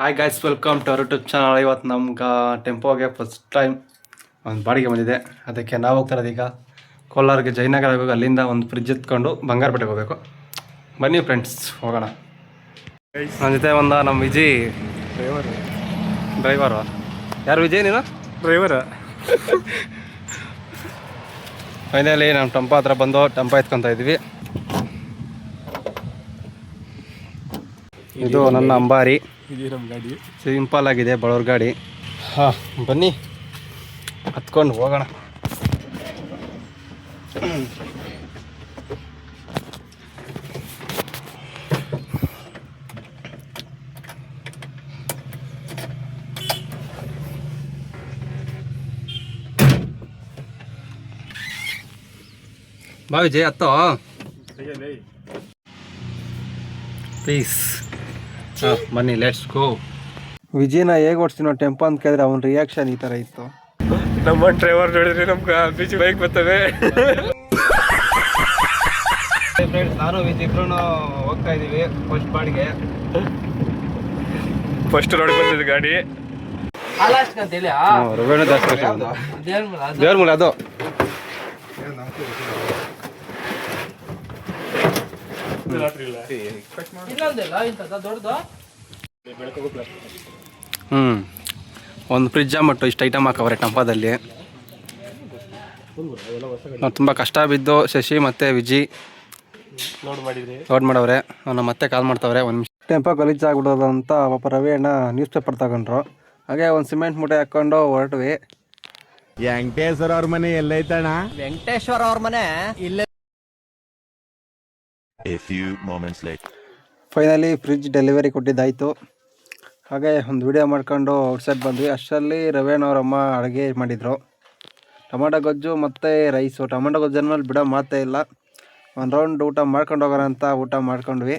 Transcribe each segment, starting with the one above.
Hi guys welcome to our YouTube channel ಇವತ್ತು ನಮ್ಗೆ ಟೆಂಪೋಗೆ first time ಒಂದು ಬಾಡಿಗೆ ಬಂದಿದೆ. ಅದಕ್ಕೆ ನಾವು ಹೋಗ್ತಾ ಇರೋದು ಈಗ ಕೋಲಾರ್ಗೆ ಜಯನಗರ ಹೋಗಿ ಅಲ್ಲಿಂದ ಒಂದು ಫ್ರಿಜ್ ಎತ್ಕೊಂಡು ಬಂಗಾರಪೇಟೆಗೆ ಹೋಗಬೇಕು. ಬನ್ನಿ ಫ್ರೆಂಡ್ಸ್ ಹೋಗೋಣ. ನನ್ನ ಜೊತೆ ಒಂದು ನಮ್ಮ ವಿಜಿ. ಡ್ರೈವರ್ ಡ್ರೈವರು ಯಾರು ವಿಜಯ್ ನೀನು? ಡ್ರೈವರ್ ಫೈನಲಿ ನಮ್ಮ ಟೆಂಪೋ ಹತ್ರ ಬಂದು ಟೆಂಪೋ ಎತ್ಕೊತಾ ಇದ್ವಿ. ಇದು ನನ್ನ ಅಂಬಾರಿ. ಗಾಡಿ. ಸಿಂಪಲ್ ಆಗಿದೆ ಬಡವ್ರ ಗಾಡಿ. ಹಾಂ ಬನ್ನಿ. ಹತ್ಕೊಂಡು ಹೋಗೋಣ. ಬಾವಿ ವಿಜಯ್ ಹತ್ತೋ ಪ್ಲೀಸ್ ಬನ್ನಿ ಲೆಟ್ಸ್ ಗೋ ವಿಜಯನ ಹೇಗೆ ಓಡಿಸ್ತೀನೋ ಟೆಂಪೋ ಅಂತ ಕೇಳಿದ್ರೆ ಅವನ ರಿಯಾಕ್ಷನ್ ಈ ಥರ ಇತ್ತು. ನಮ್ಮ ಡ್ರೈವರ್ ನೋಡಿದ್ರೆ ನಮ್ಗೆ ಬೀಚ್ ಬೈಕ್ ಬರ್ತವೆ ಫ್ರೆಂಡ್ಸ್ ನಾನು ವಿಜಯ್ ಇಬ್ರು ಹೋಗ್ತಾ ಇದ್ದೀವಿ ಫಸ್ಟ್ ಬಾಡಿಗೆ ಫಸ್ಟ್ ರೋಡ್ ಬಂದಿದ್ದು ಗಾಡಿ. ದೇವ್ರ ಮೂಲ ಅದು? ಹ್ಞೂ ಒಂದು ಫ್ರಿಜ್ ಮಟ್ಟು ಇಷ್ಟು ಐಟಮ್ ಹಾಕವ್ರೆ ಟಂಪಾದಲ್ಲಿ. ನಾವು ತುಂಬ ಕಷ್ಟ ಬಿದ್ದು ಶಶಿ ಮತ್ತೆ ವಿಜಿ ಲೋಡ್ ಮಾಡಿದ್ರಿ. ಲೋಡ್ ಮಾಡವ್ರೆ. ಅವನ್ನ ಮತ್ತೆ ಕಾಲ್ ಮಾಡ್ತಾವ್ರೆ ಒಂದು ನಿಮಿಷ. ಟೆಂಪೋ ಗಲೀಜ್ ಆಗ್ಬಿಡೋದು ಅಂತ ಪಾಪ ರವಿ ಅಣ್ಣ ನ್ಯೂಸ್ ಪೇಪರ್ ತಗೊಂಡ್ರು. ಹಾಗೆ ಒಂದು ಸಿಮೆಂಟ್ ಮೂಟೆ ಹಾಕೊಂಡು ಹೊರಟ್ವಿ. ವೆಂಕಟೇಶ್ವರ ಅವ್ರ ಮನೆ ಎಲ್ಲೈತಣ್ಣ? ವೆಂಕಟೇಶ್ವರ ಅವ್ರ ಮನೆ? ಇಲ್ಲೇ A few moments like finally fridge delivery ಕೊಟ್ಟಿದ್ದಾಯಿತು. ಹಾಗೆ ಒಂದು ವಿಡಿಯೋ ಮಾಡ್ಕೊಂಡು ಔಟ್ಸೈಡ್ ಬಂದ್ವಿ. ಅಷ್ಟರಲ್ಲಿ ರವೇಣ್ ಅವರಮ್ಮ ಅಡುಗೆ ಮಾಡಿದರು. ಟೊಮಾಟೊ ಗೊಜ್ಜು ಮತ್ತು ರೈಸು ಟೊಮಾಟೊ ಗೊಜ್ಜು ಮೇಲೆ ಬಿಡೋ ಮಾತೇ ಇಲ್ಲ. ಒಂದು ರೌಂಡ್ ಊಟ ಮಾಡ್ಕೊಂಡು ಹೋಗೋಣ ಅಂತ ಊಟ ಮಾಡ್ಕೊಂಡ್ವಿ.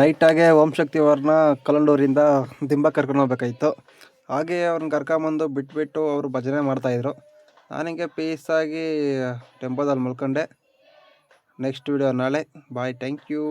ನೈಟಾಗೆ ಓಂ ಶಕ್ತಿ ಅವ್ರನ್ನ ಕಲ್ಲಂಡೂರಿಂದ ದಿಂಬ ಕರ್ಕೊಂಡು ಹೋಗ್ಬೇಕಾಯ್ತು. ಹಾಗೆ ಅವ್ರನ್ನ ಕರ್ಕೊಂಬಂದು ಬಿಟ್ಬಿಟ್ಟು ಅವರು ಭಜನೆ ಮಾಡ್ತಾಯಿದ್ರು ನಾನಿಗೆ ಪೀಸಾಗಿ ಟೆಂಪೋದಲ್ಲಿ ಮಲ್ಕೊಂಡೆ. ನೆಕ್ಸ್ಟ್ ವಿಡಿಯೋ ನಾಳೆ ಬಾಯ್ ಥ್ಯಾಂಕ್ ಯು